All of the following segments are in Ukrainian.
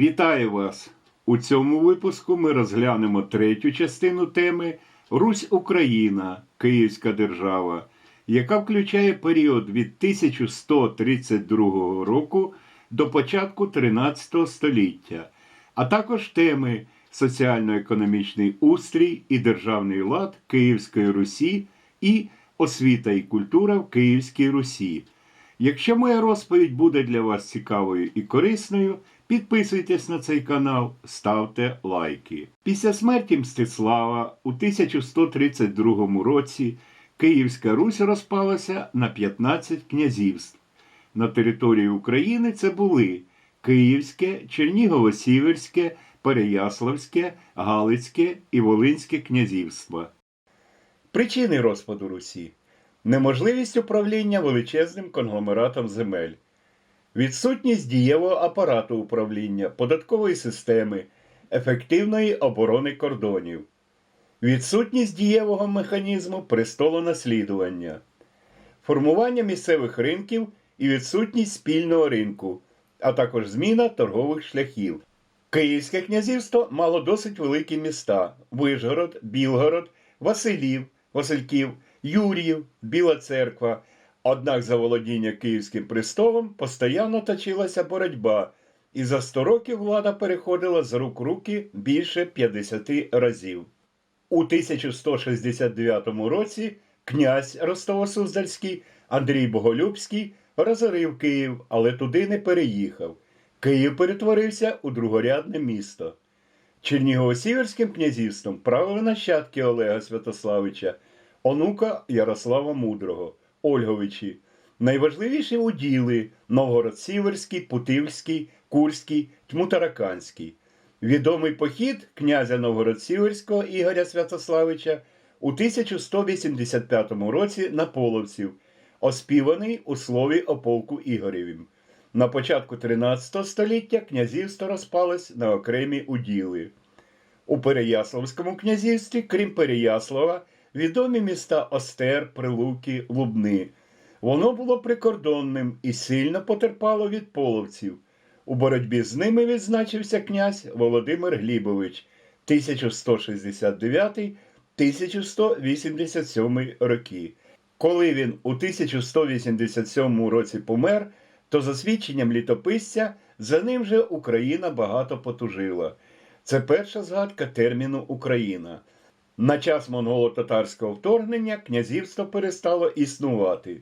Вітаю вас! У цьому випуску ми розглянемо третю частину теми Русь Україна, Київська держава, яка включає період від 1132 року до початку 13 століття, а також теми соціально-економічний устрій і державний лад Київської Русі і освіта і культура в Київській Русі. Якщо моя розповідь буде для вас цікавою і корисною, підписуйтесь на цей канал, ставте лайки. Після смерті Мстислава у 1132 році Київська Русь розпалася на 15 князівств. На території України це були Київське, Чернігово-Сіверське, Переяславське, Галицьке і Волинське князівства. Причини розпаду Русі неможливість управління величезним конгломератом земель, відсутність дієвого апарату управління, податкової системи, ефективної оборони кордонів, відсутність дієвого механізму престолонаслідування, формування місцевих ринків і відсутність спільного ринку, а також зміна торгових шляхів. Київське князівство мало досить великі міста: Вишгород, Білгород, Василів, Васильків, Юріїв, Біла Церква. Однак за володіння Київським престолом постійно точилася боротьба, і за 100 років влада переходила з рук руки більше 50 разів. У 1169 році князь Ростово-Суздальський Андрій Боголюбський розорив Київ, але туди не переїхав. Київ перетворився у другорядне місто. Чернігово-Сіверським князівством правили нащадки Олега Святославича, онука Ярослава Мудрого, Ольговичі. Найважливіші уділи Новгород-Сіверський, Путивський, Курський, Тмутараканський. Відомий похід князя Новгород-Сіверського Ігоря Святославича у 1185 році на половців, оспіваний у слові о полку Ігорєвім. На початку 13 століття князівство розпалось на окремі уділи. У Переяславському князівстві, крім Переяслава, відомі міста Остер, Прилуки, Лубни. Воно було прикордонним і сильно потерпало від половців. У боротьбі з ними відзначився князь Володимир Глібович 1169-1187 роки. Коли він у 1187 році помер, то за свідченням літописця за ним же Україна багато потужила. Це перша згадка терміну Україна. На час монголо-татарського вторгнення князівство перестало існувати.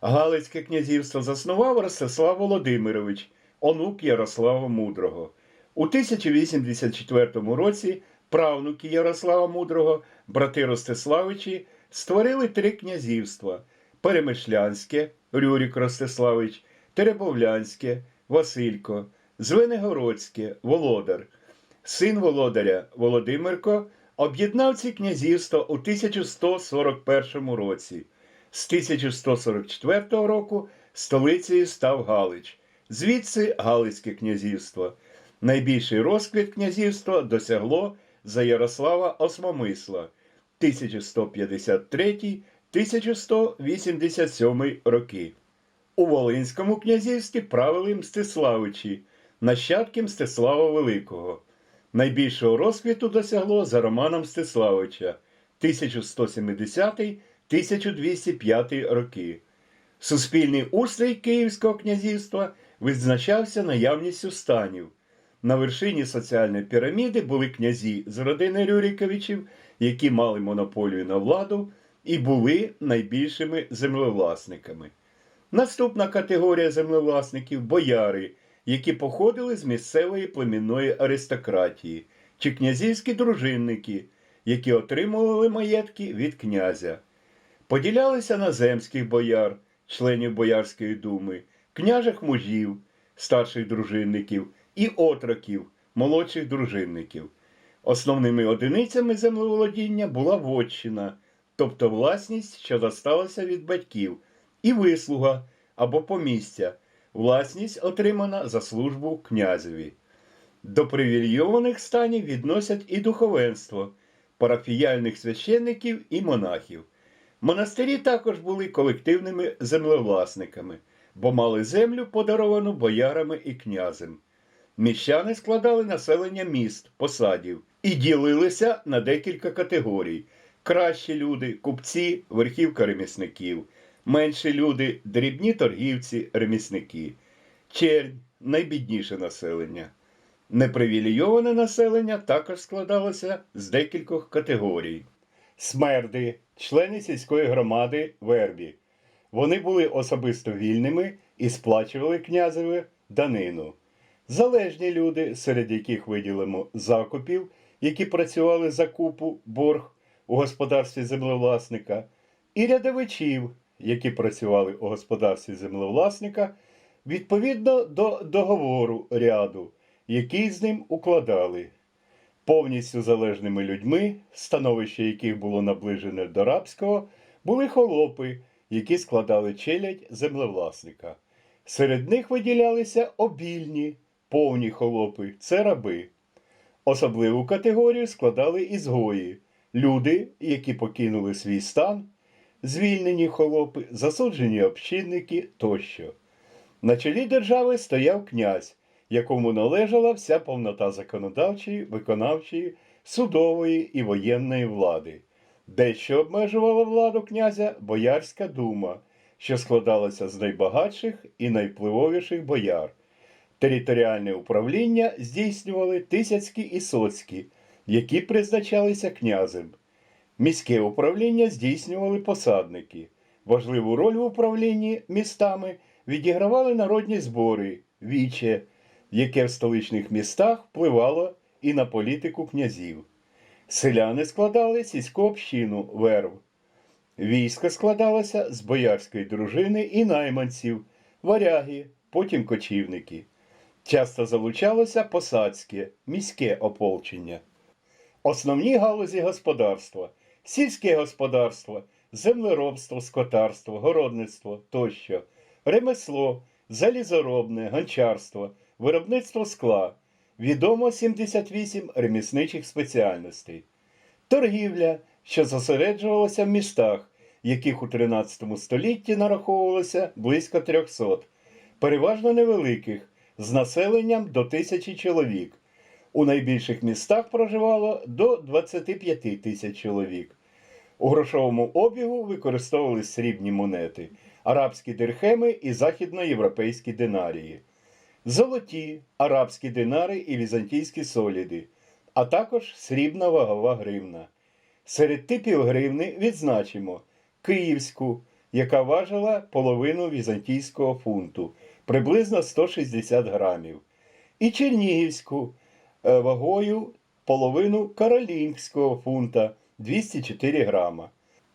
Галицьке князівство заснував Ростислав Володимирович, онук Ярослава Мудрого. У 1084 році правнуки Ярослава Мудрого, брати Ростиславичі, створили три князівства: Перемишлянське, Рюрік Ростиславич, Теребовлянське, Василько, Звенигородське, Володар. Син володаря Володимирко об'єднав ці князівства у 1141 році. З 1144 року столицею став Галич, звідси Галицьке князівство. Найбільший розквіт князівства досягло за Ярослава Осмомисла 1153-1187 роки. У Волинському князівстві правили Мстиславичі, нащадки Мстислава Великого. Найбільшого розквіту досягло за Романом Мстиславича 1170-1205 роки. Суспільний устрій Київського князівства визначався наявністю станів. На вершині соціальної піраміди були князі з родини Рюріковичів, які мали монополію на владу і були найбільшими землевласниками. Наступна категорія землевласників бояри, які походили з місцевої племінної аристократії, чи князівські дружинники, які отримували маєтки від князя. Поділялися на земських бояр, членів Боярської думи, княжих мужів, старших дружинників і отроків, молодших дружинників. Основними одиницями землеволодіння була вотчина, тобто власність, що досталася від батьків, і вислуга або помістя, власність отримана за службу князеві. До привілейованих станів відносять і духовенство, парафіяльних священників і монахів. Монастирі також були колективними землевласниками, бо мали землю, подаровану боярами і князем. Міщани складали населення міст, посадів і ділилися на декілька категорій: кращі люди, купці, верхівка ремісників, менші люди, дрібні торгівці, ремісники, чернь найбідніше населення. Непривілейоване населення також складалося з декількох категорій. Смерди, члени сільської громади вербі. Вони були особисто вільними і сплачували князеві данину. Залежні люди, серед яких виділимо закупів, які працювали за купу борг у господарстві землевласника, і рядовичів, які працювали у господарстві землевласника, відповідно до договору ряду, який з ним укладали. Повністю залежними людьми, становище яких було наближене до рабського, були холопи, які складали челядь землевласника. Серед них виділялися обільні, повні холопи це раби. Особливу категорію складали ізгої люди, які покинули свій стан, звільнені холопи, засуджені общинники тощо. На чолі держави стояв князь, якому належала вся повнота законодавчої, виконавчої, судової і воєнної влади. Дещо обмежувала владу князя Боярська дума, що складалася з найбагатших і найвпливовіших бояр. Територіальне управління здійснювали тисяцькі і соцькі, які призначалися князем. Міське управління здійснювали посадники. Важливу роль в управлінні містами відігравали народні збори, віче, яке в столичних містах впливало і на політику князів. Селяни складали сільську общину верв. Військо складалося з боярської дружини і найманців, варяги, потім кочівники. Часто залучалося посадське, міське ополчення. Основні галузі господарства сільське господарство, землеробство, скотарство, городництво тощо, ремесло, залізоробне, гончарство, виробництво скла. Відомо 78 ремісничих спеціальностей. Торгівля, що зосереджувалася в містах, яких у 13 столітті нараховувалося близько 300, переважно невеликих, з населенням до тисячі чоловік. У найбільших містах проживало до 25 тисяч чоловік. У грошовому обігу використовувались срібні монети, арабські дирхеми і західноєвропейські динарії, золоті, арабські динари і візантійські соліди, а також срібна вагова гривна. Серед типів гривни відзначимо київську, яка важила половину візантійського фунту, приблизно 160 грамів, і чернігівську вагою половину каролінгського фунта 204 грама.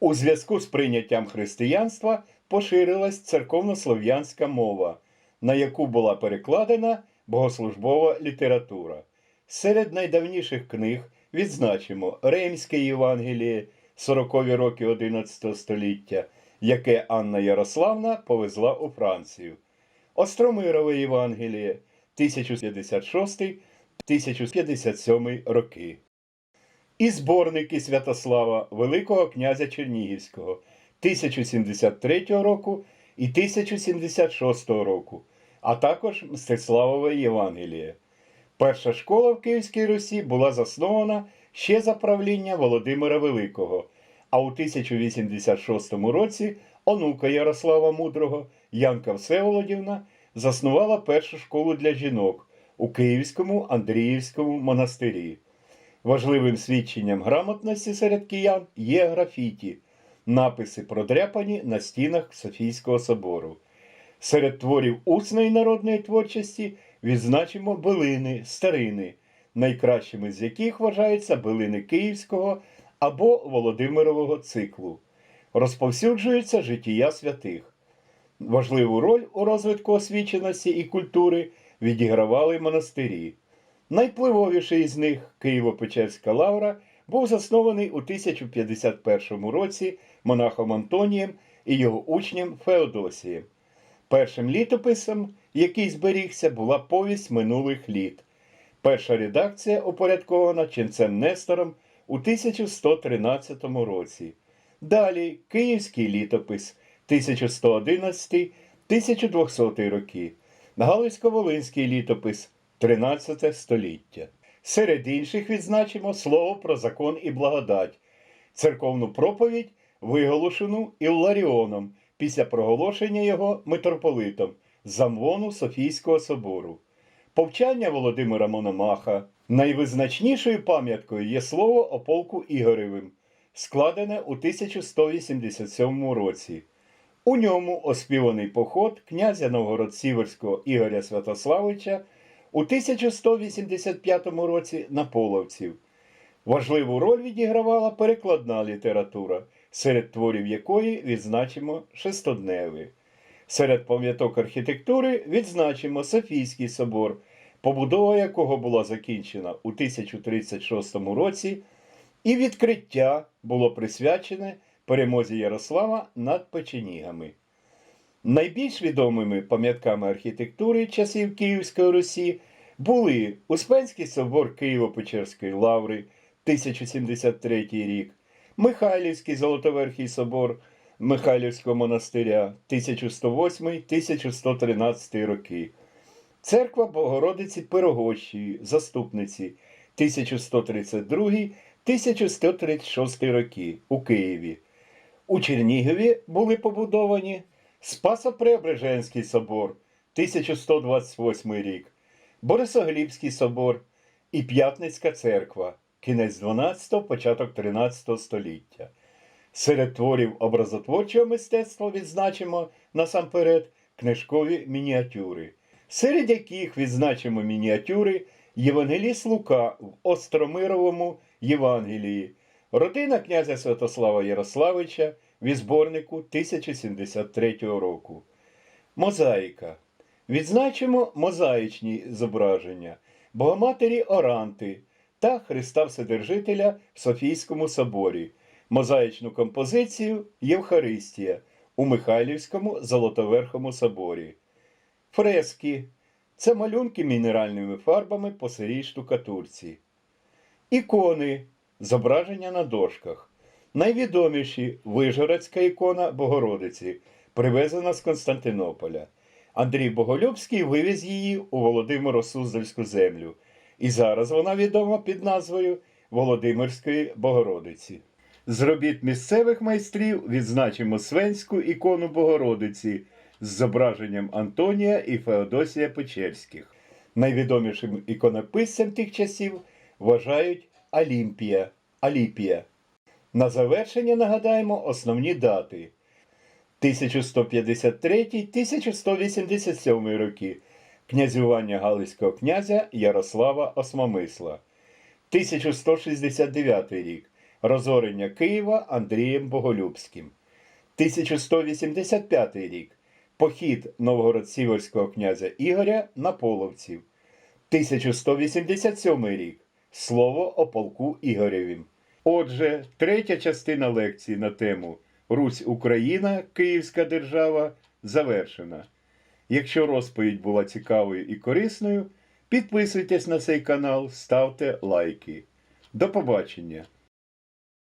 У зв'язку з прийняттям християнства поширилась церковнослов'янська мова, на яку була перекладена богослужбова література. Серед найдавніших книг відзначимо Римське Євангеліє 40-ві роки 11 століття, яке Анна Ярославна повезла у Францію. Остромирове Євангеліє 1056-1057 роки. І зборники Святослава Великого князя Чернігівського 1073 року і 1076 року, а також Мстиславове Євангеліє. Перша школа в Київській Русі була заснована ще за правління Володимира Великого, а у 1086 році онука Ярослава Мудрого Янка Всеволодівна заснувала першу школу для жінок у Київському Андріївському монастирі. Важливим свідченням грамотності серед киян є графіті, написи продряпані на стінах Софійського собору. Серед творів усної народної творчості відзначимо билини, старини, найкращими з яких вважаються билини Київського або Володимирового циклу. Розповсюджується життя святих. Важливу роль у розвитку освіченості і культури відігравали монастирі. Найвпливовіший із них Києво-Печерська лавра був заснований у 1051 році монахом Антонієм і його учнем Феодосієм. Першим літописом, який зберігся, була повість минулих літ. Перша редакція упорядкована ченцем Нестором у 1113 році. Далі Київський літопис 1111-1200 роки, Галицько-Волинський літопис 13 століття. Серед інших відзначимо слово про закон і благодать, церковну проповідь, виголошену Ілларіоном після проголошення його митрополитом замвону Софійського собору. Повчання Володимира Мономаха. Найвизначнішою пам'яткою є слово о полку Ігоревим, складене у 1187 році. У ньому оспіваний поход князя Новгород-Сіверського Ігоря Святославича у 1185 році на половців. Важливу роль відігравала перекладна література, серед творів якої відзначимо шестодневи. Серед пам'яток архітектури відзначимо Софійський собор, побудова якого була закінчена у 1036 році, і відкриття було присвячене перемозі Ярослава над печенігами. Найбільш відомими пам'ятками архітектури часів Київської Русі були Успенський собор Києво-Печерської лаври 1073 рік, Михайлівський Золотоверхий собор Михайлівського монастиря 1108-1113 роки, Церква Богородиці Пирогощої, заступниці 1132-1136 роки у Києві. У Чернігові були побудовані. Спасо-Преображенський собор 1128 рік, Борисоглібський собор і П'ятницька церква, кінець 12 початок 13 століття. Серед творів образотворчого мистецтва відзначимо насамперед книжкові мініатюри, серед яких відзначимо мініатюри Євангеліст Лука в Остромировому Євангелії, родина князя Святослава Ярославича в зборнику 1073 року. Мозаїка. Відзначимо мозаїчні зображення Богоматері Оранти та Христа Вседержителя в Софійському соборі, мозаїчну композицію Євхаристія у Михайлівському Золотоверхому соборі. Фрески це малюнки мінеральними фарбами по сирій штукатурці. Ікони зображення на дошках. Найвідоміші Вижгородська ікона Богородиці, привезена з Константинополя. Андрій Боголюбський вивіз її у Володимиро Суздальську землю. І зараз вона відома під назвою Володимирської Богородиці. З робіт місцевих майстрів відзначимо свенську ікону Богородиці з зображенням Антонія і Феодосія Печерських. Найвідомішим іконописцем тих часів вважають Алімпія, Аліпія. На завершення нагадаємо основні дати. 1153-1187 роки князювання Галицького князя Ярослава Осмомисла. 1169 рік розорення Києва Андрієм Боголюбським. 1185 рік похід Новгород-Сіверського князя Ігоря на половців. 1187 рік Слово о полку Ігорєвім. Отже, третя частина лекції на тему Русь Україна, Київська держава завершена. Якщо розповідь була цікавою і корисною, підписуйтесь на цей канал, ставте лайки. До побачення!